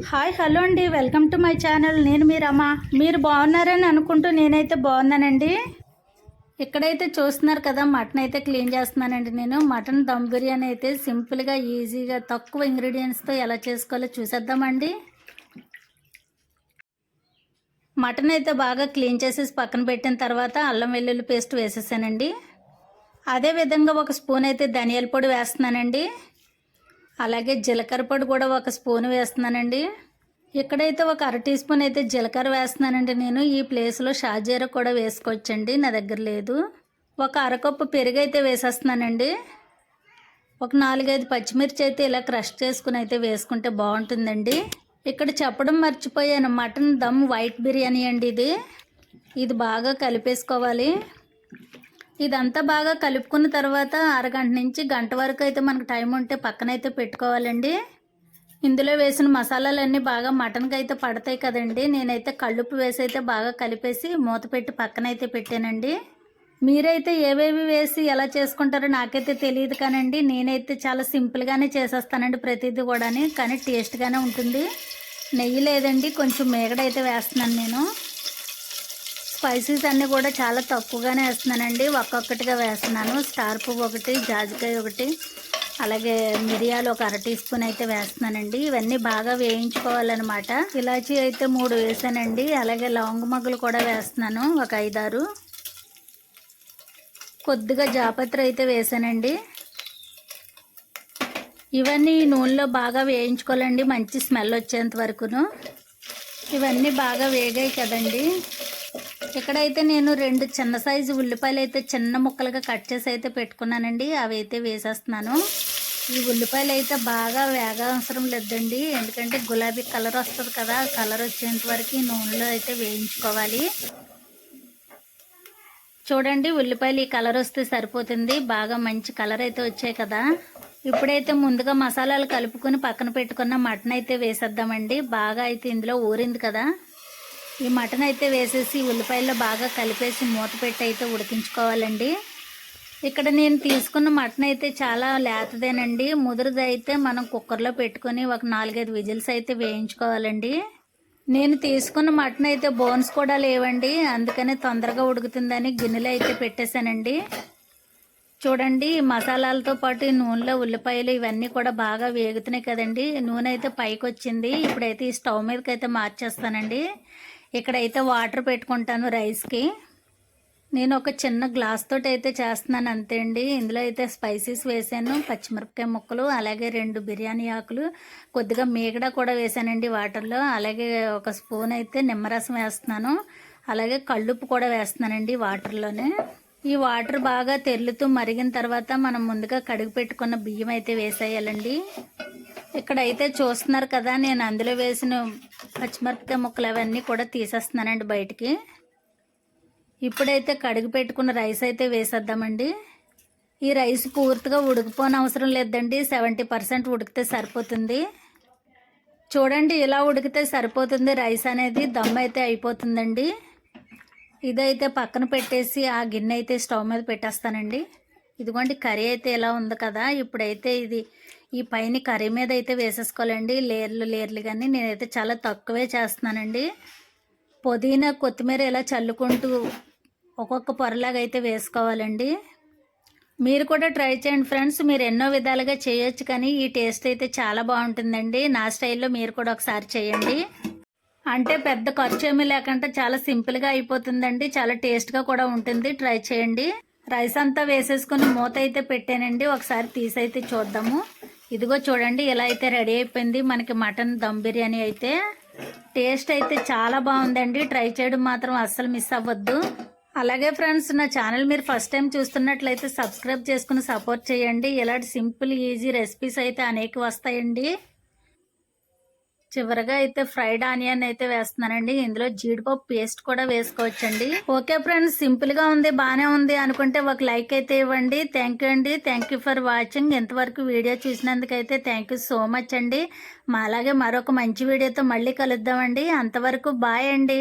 Hi hello అండి. Welcome to my channel. నేను మీరమ్మా మీరు బాగున్నారని అనుకుంటూ నేనైతే బాగున్నానండి. ఇక్కడైతే చూస్తున్నారు కదా మటన్ అయితే క్లీన్ చేస్తున్నానండి నేను. మటన్ దమ్ బిర్యానీ అయితే సింపుల్గా ఈజీగా తక్కువ ఇంగ్రీడియంట్స్తో ఎలా చేసుకోవాలో చూసేద్దామండి. మటన్ అయితే బాగా క్లీన్ చేసేసి పక్కన పెట్టిన తర్వాత అల్లం వెల్లుల్లి పేస్ట్ వేసేసానండి. అదే విధంగా ఒక స్పూన్ అయితే ధనియాల పొడి వేస్తున్నానండి. అలాగే జీలకర్ర పొడి కూడా ఒక స్పూన్ వేస్తున్నానండి. ఇక్కడైతే ఒక అర టీ స్పూన్ అయితే జీలకర్ర వేస్తున్నానండి నేను. ఈ ప్లేస్లో షాజీర కూడా వేసుకోవచ్చండి నా దగ్గర లేదు. ఒక అరకప్పు పెరుగు అయితే వేసేస్తున్నానండి. ఒక నాలుగైదు పచ్చిమిర్చి అయితే ఇలా క్రష్ చేసుకుని అయితే వేసుకుంటే బాగుంటుందండి. ఇక్కడ చెప్పడం మర్చిపోయాను మటన్ దమ్ వైట్ బిర్యానీ అండి ఇది. ఇది బాగా కలిపేసుకోవాలి. ఇదంతా బాగా కలుపుకున్న తర్వాత అరగంట నుంచి గంట వరకు అయితే మనకు టైం ఉంటే పక్కనైతే పెట్టుకోవాలండి. ఇందులో వేసిన మసాలాలన్నీ బాగా మటన్కి అయితే పడతాయి కదండి. నేనైతే కళ్ళుప్పు వేసి అయితే బాగా కలిపేసి మూత పెట్టి పక్కనైతే పెట్టానండి. మీరైతే ఏవేవి వేసి ఎలా చేసుకుంటారో నాకైతే తెలియదు కానండి. నేనైతే చాలా సింపుల్గానే చేసేస్తానండి ప్రతిదీ కూడాని కానీ టేస్ట్గానే ఉంటుంది. నెయ్యి లేదండి కొంచెం మేగడైతే వేస్తున్నాను నేను. స్పైసీస్ అన్నీ కూడా చాలా తక్కువగానే వేస్తున్నానండి. ఒక్కొక్కటిగా వేస్తున్నాను. స్టార్ పువ్వు ఒకటి జాజికాయ ఒకటి అలాగే మిరియాలు ఒక అర టీ స్పూన్ అయితే వేస్తున్నానండి. ఇవన్నీ బాగా వేయించుకోవాలన్నమాట. ఇలాచీ అయితే మూడు వేసానండి. అలాగే లవంగ మగ్గులు కూడా వేస్తున్నాను. ఒక ఐదారు. కొద్దిగా జాపత్రి అయితే వేసానండి. ఇవన్నీ నూనెలో బాగా వేయించుకోవాలండి. మంచి స్మెల్ వచ్చేంత వరకును. ఇవన్నీ బాగా వేగాయి కదండి. ఇక్కడైతే నేను రెండు చిన్న సైజు ఉల్లిపాయలు అయితే చిన్న ముక్కలుగా కట్ చేసి అయితే పెట్టుకున్నానండి అవి అయితే వేసేస్తున్నాను. ఈ ఉల్లిపాయలు అయితే బాగా వేగవసరం లేదండి. ఎందుకంటే గులాబీ కలర్ వస్తుంది కదా కలర్ వచ్చేంత వరకు నూనెలో అయితే వేయించుకోవాలి. చూడండి ఉల్లిపాయలు ఈ కలర్ వస్తే సరిపోతుంది. బాగా మంచి కలర్ అయితే వచ్చాయి కదా. ఇప్పుడైతే ముందుగా మసాలాలు కలుపుకొని పక్కన పెట్టుకున్న మటన్ అయితే వేసేద్దామండి. బాగా అయితే ఇందులో ఊరింది కదా. ఈ మటన్ అయితే వేసేసి ఉల్లిపాయల్లో బాగా కలిపేసి మూత పెట్టి అయితే ఉడికించుకోవాలండి. ఇక్కడ నేను తీసుకున్న మటన్ అయితే చాలా లేతదేనండి. ముదురుదైతే అయితే మనం కుక్కర్లో పెట్టుకొని ఒక నాలుగైదు విజిల్స్ అయితే వేయించుకోవాలండి. నేను తీసుకున్న మటన్ అయితే బోన్స్ కూడా లేవండి. అందుకని తొందరగా ఉడుకుతుందని గిన్నెలో అయితే పెట్టేశానండి. చూడండి మసాలాలతో పాటు నూనెలో ఉల్లిపాయలు ఇవన్నీ కూడా బాగా వేగుతున్నాయి కదండి. నూనె అయితే పైకి వచ్చింది ఇప్పుడైతే ఈ స్టవ్ మీదకి అయితే మార్చేస్తానండి. ఇక్కడైతే వాటర్ పెట్టుకుంటాను రైస్కి. నేను ఒక చిన్న గ్లాస్ తోటి అయితే చేస్తున్నాను అంతే అండి. ఇందులో అయితే స్పైసీస్ వేసాను పచ్చిమిరపకాయ ముక్కలు అలాగే రెండు బిర్యానీ ఆకులు కొద్దిగా మీగడ కూడా వేసానండి వాటర్లో. అలాగే ఒక స్పూన్ అయితే నిమ్మరసం వేస్తున్నాను అలాగే కళ్ళుప్పు కూడా వేస్తున్నానండి వాటర్లోనే. ఈ వాటర్ బాగా తెరులుతూ మరిగిన తర్వాత మనం ముందుగా కడిగి పెట్టుకున్న బియ్యం అయితే వేసేయాలండి. ఇక్కడైతే చూస్తున్నారు కదా నేను అందులో వేసిన పచ్చిమిరపకాయ ముక్కలు అవన్నీ కూడా తీసేస్తున్నానండి బయటికి. ఇప్పుడైతే కడిగి పెట్టుకున్న రైస్ అయితే వేసేద్దామండి. ఈ రైస్ పూర్తిగా ఉడికిపోని అవసరం లేదండి. సెవెంటీ పర్సెంట్ ఉడికితే సరిపోతుంది. చూడండి ఇలా ఉడికితే సరిపోతుంది రైస్ అనేది. దమ్ అయితే అయిపోతుందండి. ఇదైతే పక్కన పెట్టేసి ఆ గిన్నె అయితే స్టవ్ మీద పెట్టేస్తానండి. ఇదిగోండి కర్రీ అయితే ఎలా ఉంది కదా ఇప్పుడైతే ఇది ఈ పైన కర్రీ మీద అయితే వేసేసుకోవాలండి. లేర్లు లేర్లు కానీ నేనైతే చాలా తక్కువే చేస్తున్నానండి. పుదీనా కొత్తిమీర ఇలా చల్లుకుంటూ ఒక్కొక్క పొరలాగా అయితే వేసుకోవాలండి. మీరు కూడా ట్రై చేయండి ఫ్రెండ్స్. మీరు ఎన్నో విధాలుగా చేయొచ్చు కానీ ఈ టేస్ట్ అయితే చాలా బాగుంటుందండి. నా స్టైల్లో మీరు కూడా ఒకసారి చేయండి. అంటే పెద్ద ఖర్చు ఏమీ లేకుండా చాలా సింపుల్గా అయిపోతుందండి. చాలా టేస్ట్గా కూడా ఉంటుంది. ట్రై చేయండి. రైస్ అంతా వేసేసుకుని మూత అయితే పెట్టానండి. ఒకసారి తీసైతే చూద్దాము. ఇదిగో చూడండి ఇలా అయితే రెడీ అయిపోయింది. మనకి మటన్ దమ్ బిర్యానీ అయితే. టేస్ట్ అయితే చాలా బాగుందండి. ట్రై చేయడం మాత్రం అస్సలు మిస్ అవ్వద్దు. అలాగే ఫ్రెండ్స్ నా ఛానల్ మీరు ఫస్ట్ టైం చూస్తున్నట్లయితే సబ్స్క్రైబ్ చేసుకుని సపోర్ట్ చేయండి. ఇలాంటి సింపుల్ ఈజీ రెసిపీస్ అయితే అనేక వస్తాయండి. చివరిగా అయితే ఫ్రైడ్ ఆనియన్ అయితే వేస్తున్నానండి. ఇందులో జీడిపప్పు పేస్ట్ కూడా వేసుకోవచ్చండి. ఓకే ఫ్రెండ్స్ సింపుల్గా ఉంది బాగానే ఉంది అనుకుంటే ఒక లైక్ అయితే ఇవ్వండి. థ్యాంక్ యూ అండి. థ్యాంక్ యూ ఫర్ వాచింగ్ ఎంతవరకు వీడియో చూసినందుకైతే థ్యాంక్ యూ సో మచ్ అండి. మా అలాగే మరొక మంచి వీడియోతో మళ్ళీ కలుద్దామండి. అంతవరకు బాయ్ అండి.